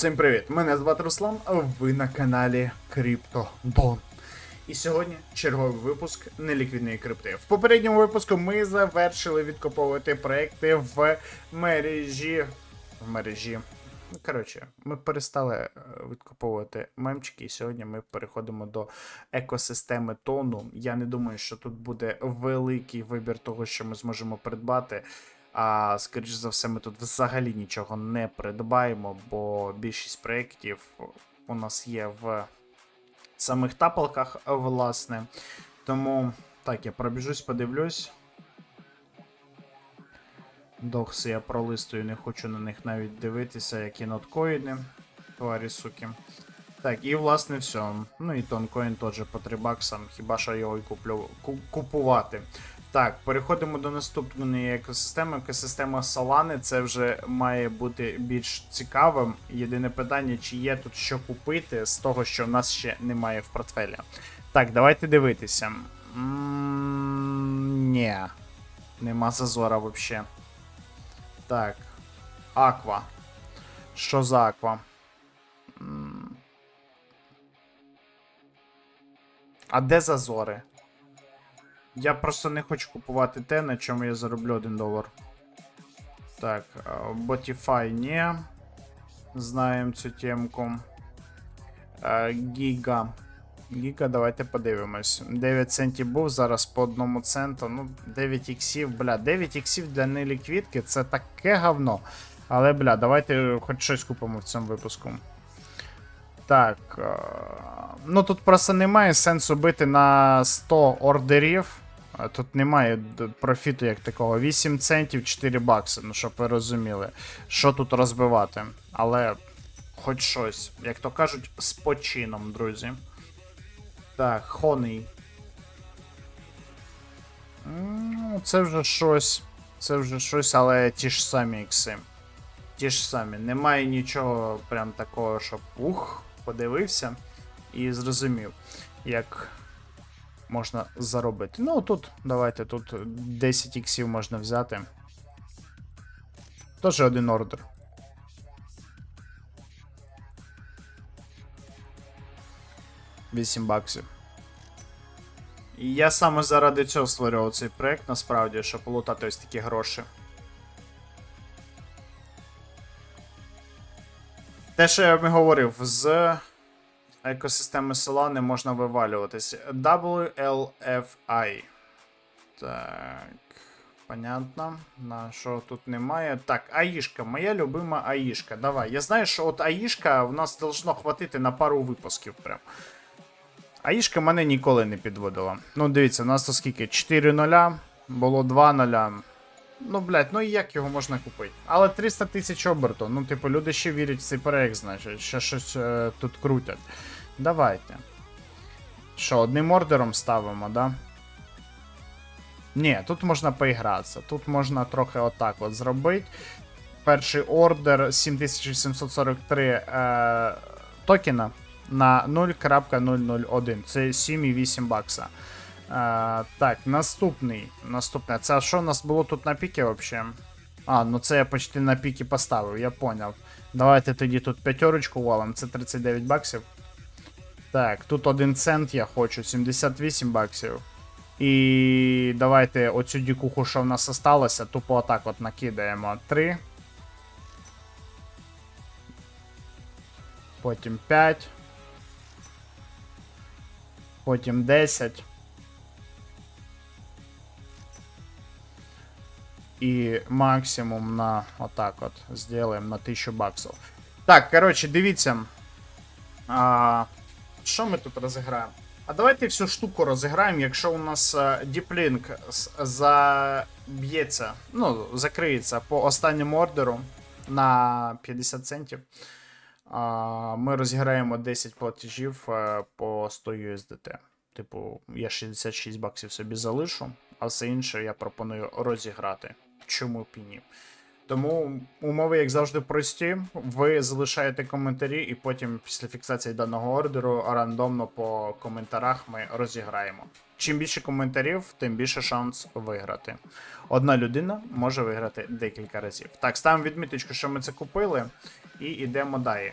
Всім привіт! Мене звати Руслан, а ви на каналі CryptoDon. І сьогодні черговий випуск неліквідної крипти. В попередньому випуску ми завершили відкуповувати проекти в мережі. В мережі. Ну, Коротше, ми перестали е, відкуповувати мемчики, і сьогодні ми переходимо до екосистеми тону. Я не думаю, що тут буде великий вибір того, що ми зможемо придбати. А скоріш за все, ми тут взагалі нічого не придбаємо, бо більшість проєктів у нас є в самих тапалках, власне. Тому так, я пробіжусь, подивлюсь. Докси я пролистую, не хочу на них навіть дивитися, які ноткоїни. Тварі суки. Так, і власне все. Ну і тонкоін теж по 3 баксам, хіба що його і куплю, купувати. Так, переходимо до наступної екосистеми. Екосистема Solana, це вже має бути більш цікавим. Єдине питання, чи є тут що купити з того, що в нас ще немає в портфелі. Так, давайте дивитися. Ні. Нема зазора взагалі. Так. Аква. Що за аква? А де зазори? Я просто не хочу купувати те, на чому я зароблю 1 долар. Так, Botify не. Знаємо цю темку. Гіга. Гіга, давайте подивимось. 9 центів був, зараз по 1 центу. Ну, 9 іксів, бля, 9 іксів для неліквідки це таке говно. Але, бля, давайте хоч щось купимо в цьому випуску. Так. е, Ну тут просто немає сенсу бити на 100 ордерів. Тут немає профіту як такого. 8 центів 4 бакси. Ну, щоб ви розуміли, що тут розбивати. Але хоч щось, як то кажуть, з почином, друзі. Так, Honey. Ну, це вже щось. Це вже щось, але ті ж самі ікси. Ті ж самі. Немає нічого прям такого, щоб ух, подивився і зрозумів, як можна заробити. Ну, тут, давайте, тут 10 іксів можна взяти. Тоже один ордер. Вісім баксів. І я саме заради цього створював цей проект, насправді, щоб лутати ось такі гроші. Те, що я говорив, з екосистеми села не можна вивалюватись. WLFI. Так. Понятно. На що тут немає. Так, Аїшка, моя любима Аїшка. Давай. Я знаю, що от Аїшка в нас должно хватити на пару випусків прям. Аїшка мене ніколи не підводила. Ну, дивіться, у нас то скільки? 4 нуля, було 2 нуля. Ну, блядь, ну і як його можна купити? Але 300 тисяч оберту. Ну, типу, люди ще вірять в цей проект, значить, ще щось е, тут крутять. Давайте. Що, одним ордером ставимо, да? Ні, тут можна поігратися. Тут можна трохи отак от зробити. Перший ордер 7743 е, токена на 0.001. Це 7,8 бакса. Е, так, наступний. Наступне. Це що у нас було тут на піки взагалі? А, ну це я почти на піки поставив, я поняв. Давайте тоді тут п'ятерочку валом, це 39 баксів. Так, тут 1 цент я хочу, 78 баксів. І давайте оцю дікуху, що в нас осталося, тупо отак от накидаємо. 3. Потім 5. Потім 10. І максимум на отак от зробимо на 1000 баксів. Так, коротше, дивіться. А, що ми тут розіграємо? А давайте всю штуку розіграємо, якщо у нас е, діплінк заб'ється, ну, закриється по останньому ордеру на 50 центів. Ми розіграємо 10 платежів е, по 100 USDT. Типу, я 66 баксів собі залишу, а все інше я пропоную розіграти. Чому б і ні? Тому умови, як завжди, прості. Ви залишаєте коментарі, і потім, після фіксації даного ордеру, рандомно по коментарях ми розіграємо. Чим більше коментарів, тим більше шанс виграти. Одна людина може виграти декілька разів. Так, ставимо відміточку, що ми це купили, і йдемо далі.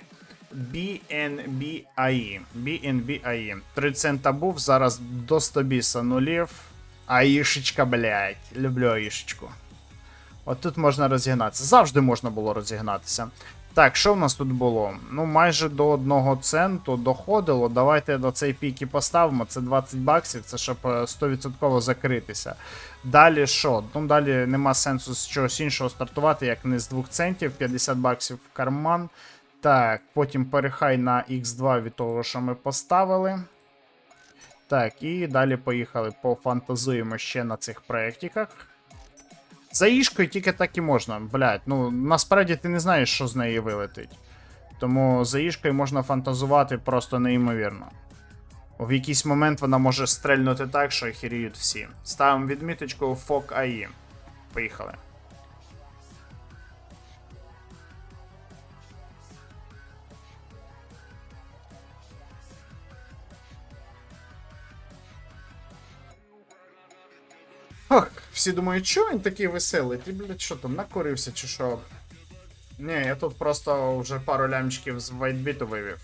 BNB AI. BNB 3 цента був, зараз до 100 біса нулів. Аїшечка, блядь. Люблю аїшечку. От тут можна розігнатися. Завжди можна було розігнатися. Так, що в нас тут було? Ну, майже до одного центу доходило. Давайте до цей пік і поставимо. Це 20 баксів, це щоб е, 100% закритися. Далі що? Ну, далі нема сенсу з чогось іншого стартувати, як не з 2 центів, 50 баксів в карман. Так, потім перехай на X2 від того, що ми поставили. Так, і далі поїхали. Пофантазуємо ще на цих проєктиках. За ішкою тільки так і можна. Блять, ну насправді ти не знаєш, що з неї вилетить. Тому за ішкою можна фантазувати просто неймовірно. В якийсь момент вона може стрельнути так, що хіріють всі. Ставимо відміточку FOC AI. Поїхали. Всі думають, що він такий веселий? Ти, блядь, що там, накурився чи що? Ні, я тут просто вже пару лямчиків з вайтбіту вивів.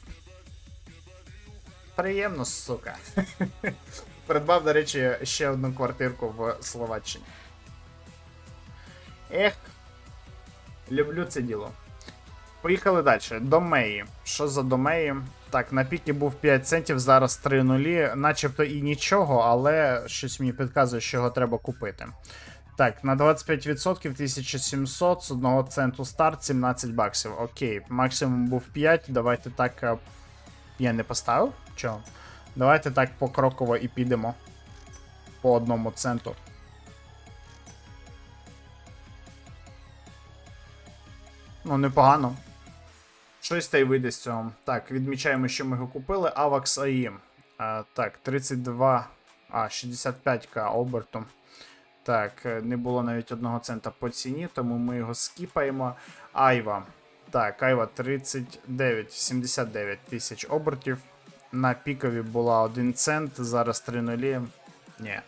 Приємно, сука. Придбав, до речі, ще одну квартирку в Словаччині. Ех. Люблю це діло. Поїхали далі. Домеї. Що за домеї? Так, на піки був 5 центів, зараз 3 нулі, начебто і нічого, але щось мені підказує, що його треба купити. Так, на 25% 1700, з 1 центу старт, 17 баксів. Окей, максимум був 5. Давайте так. е, Я не поставив? Чого? Давайте так покроково і підемо. По одному центу. Ну, непогано. Щось та й вийде з цього. Так, відмічаємо, що ми його купили. AVAX AI. А, так, 32. А, 65к оберту. Так, е, не було навіть одного цента по ціні, тому ми його скіпаємо. Айва. Так, Айва 39, 79 тисяч обертів. На пікові була 1 цент, зараз 3 нулі. Ні,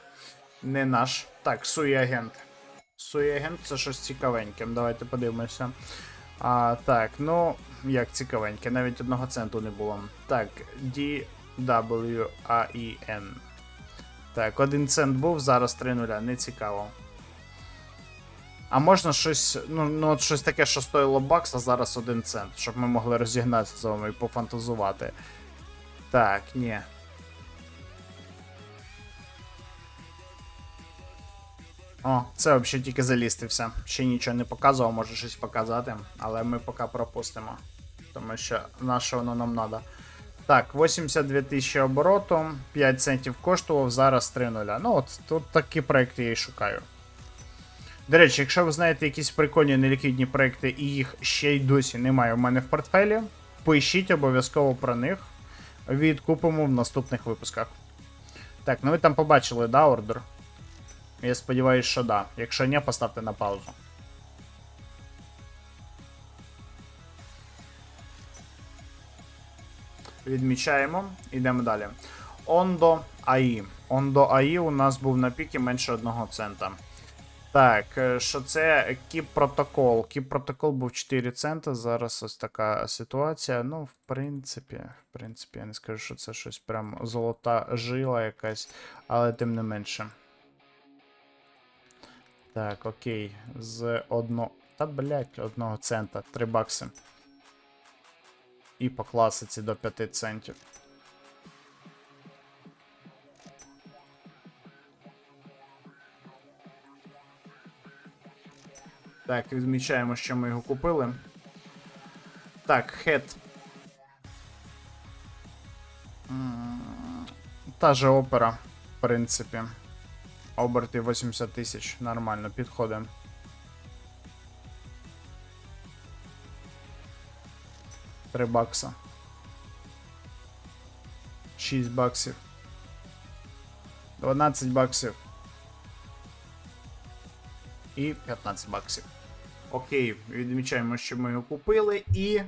не наш. Так, суї-агент. Суї-агент це щось цікавеньке. Давайте подивимося. А, так, ну, як цікавеньке, навіть одного центу не було. Так, DWAEN. Так, один цент був, зараз 3 нуля, не цікаво. А можна щось, ну, ну от щось таке, що стоїло бакс, а зараз один цент, щоб ми могли розігнатися з вами і пофантазувати. Так, ні. О, це взагалі тільки залістився. Ще нічого не показував, може щось показати, але ми поки пропустимо. Тому що на що воно нам треба. Так, 82 тисячі обороту, 5 центів коштував, зараз 3 нуля. Ну от тут такі проекти я і шукаю. До речі, якщо ви знаєте якісь прикольні неліквідні проекти і їх ще й досі немає у мене в портфелі, пишіть обов'язково про них. Відкупимо в наступних випусках. Так, ну ви там побачили, да, ордер? Я сподіваюся, що да. Якщо ні, поставте на паузу. Відмічаємо, йдемо далі. Ondo AI. Ondo AI у нас був на піки менше 1 цента. Так, е, що це Кіп протокол. Кіп протокол був 4 цента. Зараз ось така ситуація. Ну, в принципі, в принципі, я не скажу, що це щось прям золота жила якась, але тим не менше. Так, окей. З одного. Та блять, одного цента. 3 бакси. І по класиці до 5 центів. Так, відмічаємо, що ми його купили. Так, хет. Та же опера, в принципі. Оберти 80 тисяч. Нормально, підходимо. Три бакса. 6 баксів. 12 баксів. І 15 баксів. Окей, відмічаємо, що ми його купили і.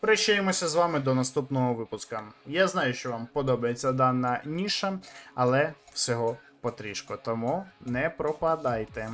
Прощаємося з вами до наступного випуска. Я знаю, що вам подобається дана ніша, але всього потрішку, тому не пропадайте.